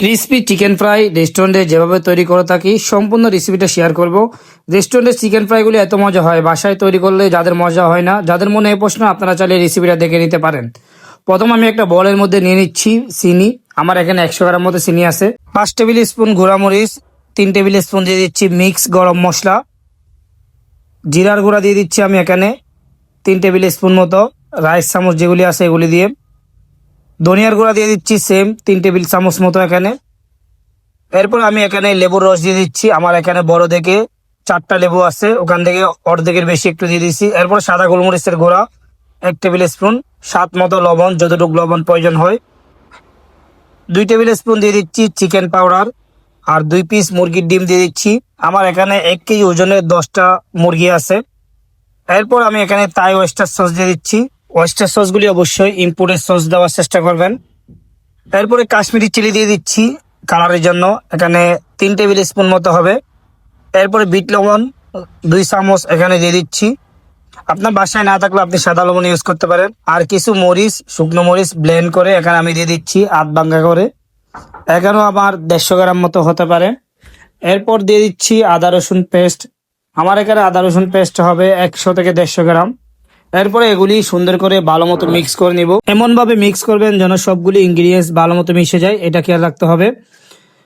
Crispy chicken fry রেস্টুরেন্টে যেভাবে তৈরি করে থাকি, সম্পূর্ণ রেসিপিটা শেয়ার করব। রেস্টুরেন্টের চিকেন ফ্রাইগুলি এত মজা হয়, বাসায় তৈরি করলে যাদের মজা হয় না, যাদের মনে এই প্রশ্ন, আপনারা চাইলে রেসিপিটা দেখে নিতে পারেন। প্রথম আমি একটা বলের মধ্যে নিয়ে নিচ্ছি চিনি। আমার এখানে একশো গ্রাম মতো চিনি আছে। পাঁচ টেবিল স্পুন গুঁড়ামরিচ, তিন টেবিল স্পুন দিয়ে দিচ্ছি মিক্স গরম মশলা। জিরার গুঁড়া দিয়ে দিচ্ছি আমি এখানে, তিন টেবিল স্পুন মতো। রাইস চামচ যেগুলি আছে এগুলি দিয়ে ধনিয়ার গুঁড়া দিয়ে দিচ্ছি সেম তিন টেবিল চামচ মতো এখানে। এরপর আমি এখানে লেবুর রস দিয়ে দিচ্ছি। আমার এখানে বড় দেখে চারটা লেবু আছে, ওখান থেকে অর্ধেকের বেশি একটু দিয়ে দিচ্ছি। এরপর সাদা গোলমরিচের গুঁড়া, এক টেবিল স্পুন সাত মতো লবণ, যতটুকু লবণ প্রয়োজন হয়। দুই টেবিল স্পুন দিয়ে দিচ্ছি চিকেন পাউডার, আর দুই পিস মুরগির ডিম দিয়ে দিচ্ছি। আমার এখানে এক কেজি ওজনের দশটা মুরগি আছে। এরপর আমি এখানে তাই ওয়েস্টার সস দিয়ে দিচ্ছি। ওয়েস্টার সসগুলি অবশ্যই ইম্পোর্টেড সস দেওয়ার চেষ্টা করবেন। এরপরে কাশ্মীরি চিলি দিয়ে দিচ্ছি কালারের জন্য। এখানে তিন টেবিল স্পুন মতো হবে। এরপরে বিট লবণ, দুই চামচ এখানে দিয়ে দিচ্ছি। আপনার বাসায় না থাকলে আপনি সাদা লবণ ইউজ করতে পারেন। আর কিছু মরিচ, শুকনো মরিচ ব্লেন্ড করে এখানে আমি দিয়ে দিচ্ছি আধ ভাঙ্গা করে। এখানেও আমার দেড়শো গ্রাম মতো হতে পারে। এরপর দিয়ে দিচ্ছি আদা রসুন পেস্ট আমার এখানে আদা রসুন পেস্ট হবে একশো থেকে দেড়শো গ্রাম। এরপরে এগুলি সুন্দর করে ভালো মতো মিক্স করে নিব। এমন ভাবে মিক্স করবেন যেন সবগুলি ইনগ্রিডিয়েন্টস ভালো মতো মিশে যায়, এটা খেয়াল রাখতে হবে।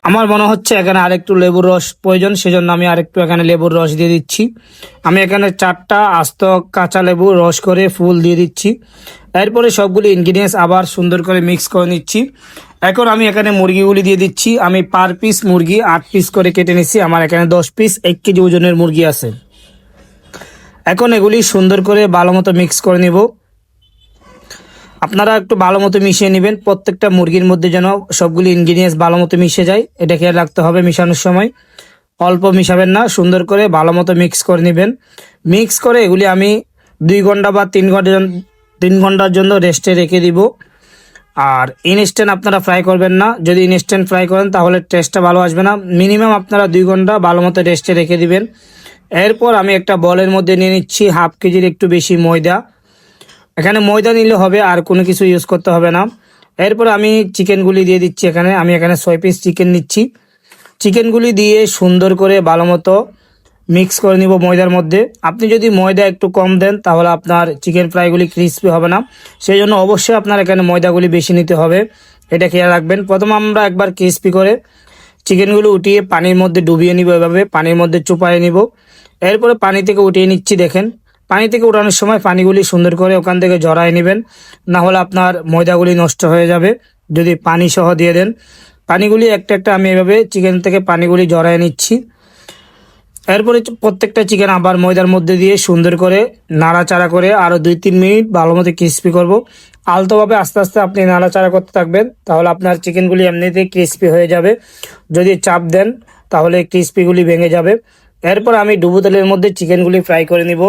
আমার মনে হচ্ছে এখানে আরেকটু লেবুর রস প্রয়োজন, সেজন্য আমি আরেকটু এখানে লেবুর রস দিয়ে দিচ্ছি। আমি এখানে চারটা আস্ত কাঁচা লেবু রস করে ফুল দিয়ে দিচ্ছি। এরপরে সবগুলি ইনগ্রিডিয়েন্টস আবার সুন্দর করে মিক্স করে নিচ্ছি। এখন আমি এখানে মুরগিগুলি দিয়ে দিচ্ছি। আমি পার পিস মুরগি আট পিস করে কেটে নিচ্ছি। আমার এখানে দশ পিস এক কেজি ওজনের মুরগি আছে। এখন এগুলি সুন্দর করে ভালো মতো মিক্স করে নিব। আপনারা একটু ভালো মতো মিশিয়ে নেবেন। প্রত্যেকটা মুরগির মধ্যে যেন সবগুলি ইনগ্রিডিয়েন্টস ভালো মতো মিশে যায়, এটা খেয়াল রাখতে হবে মিশানোর সময়। অল্প মিশাবেন না, সুন্দর করে ভালো মতো মিক্স করে নেবেন। মিক্স করে এগুলি আমি দুই ঘণ্টা বা তিন ঘণ্টা তিন ঘণ্টার জন্য রেস্টে রেখে দিব। আর ইনস্ট্যান্ট আপনারা ফ্রাই করবেন না। যদি ইনস্ট্যান্ট ফ্রাই করেন তাহলে টেস্টটা ভালো আসবে না। মিনিমাম আপনারা দুই ঘণ্টা ভালো মতো রেস্টে রেখে দিবেন। এরপর আমি একটা বলের মধ্যে নিয়ে নিচ্ছি হাফ কেজির একটু বেশি ময়দা। এখানে ময়দা নিলে হবে, আর কোনো কিছু ইউজ করতে হবে না। এরপর আমি চিকেনগুলি দিয়ে দিচ্ছি এখানে। আমি এখানে ছয় পিস চিকেন নিচ্ছি। চিকেনগুলি দিয়ে সুন্দর করে ভালো মতো মিক্স করে নিব ময়দার মধ্যে। আপনি যদি ময়দা একটু কম দেন, তাহলে আপনার চিকেন ফ্রাইগুলি ক্রিস্পি হবে না। সেই জন্য অবশ্যই আপনার এখানে ময়দাগুলি বেশি নিতে হবে। এটা খেয়াল রাখবেন। প্রথম আমরা একবার ক্রিস্পি করে চিকেনগুলো উঠিয়ে পানির মধ্যে ডুবিয়ে নিব এভাবে, পানির মধ্যে চুপায়ে নিব। এরপরে পানি থেকে উঠিয়ে নিচ্ছি, দেখেন। পানি থেকে উঠানোর সময় পানিগুলি সুন্দর করে ওখান থেকে জড়ায় নেবেন। না হলে আপনার ময়দাগুলি নষ্ট হয়ে যাবে। যদি পানি সহ দিয়ে দেন। পানিগুলি একটা একটা আমি এভাবে চিকেন থেকে পানিগুলি জড়ায় নিচ্ছি। এরপরে প্রত্যেকটা চিকেন আবার ময়দার মধ্যে দিয়ে সুন্দর করে নাড়াচাড়া করে আরও দুই তিন মিনিট ভালো মতো ক্রিস্পি করব। আলতোভাবে আস্তে আস্তে আপনি নাড়াচাড়া করতে থাকবেন, তাহলে আপনার চিকেনগুলি এমনিতেই ক্রিস্পি হয়ে যাবে। যদি চাপ দেন, তাহলে ক্রিস্পিগুলি ভেঙে যাবে। এরপর আমি ডুবো তেলের মধ্যে চিকেনগুলি ফ্রাই করে নিব।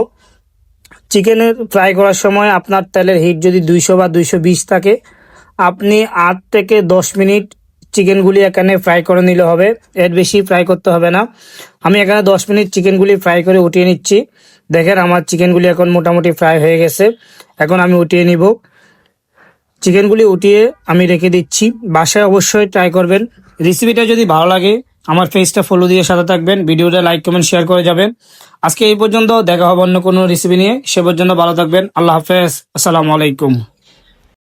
চিকেনের ফ্রাই করার সময় আপনার তেলের হিট যদি দুইশো বা দুইশো বিশ থাকে, আপনি আট থেকে দশ মিনিট চিকেনগুলি এখানে ফ্রাই করে নিলে হবে। এর বেশি ফ্রাই করতে হবে না। আমি এখানে দশ মিনিট চিকেনগুলি ফ্রাই করে উঠিয়ে নিচ্ছি। দেখেন আমার চিকেনগুলি এখন মোটামুটি ফ্রাই হয়ে গেছে। এখন আমি উঠিয়ে নিব। চিকেনগুলি উঠিয়ে আমি রেখে দিচ্ছি। বাসায় অবশ্যই ট্রাই করবেন। রেসিপিটা যদি ভালো লাগে, আমার ফেসটা ফলো দিয়ে সাথে থাকবেন। ভিডিওটা লাইক কমেন্ট শেয়ার করে যাবেন। আজকে এই পর্যন্ত দেখা হবে অন্য কোনো রেসিপি নিয়ে। সে পর্যন্ত ভালো থাকবেন। আল্লাহ হাফেজ। আসসালামু আলাইকুম।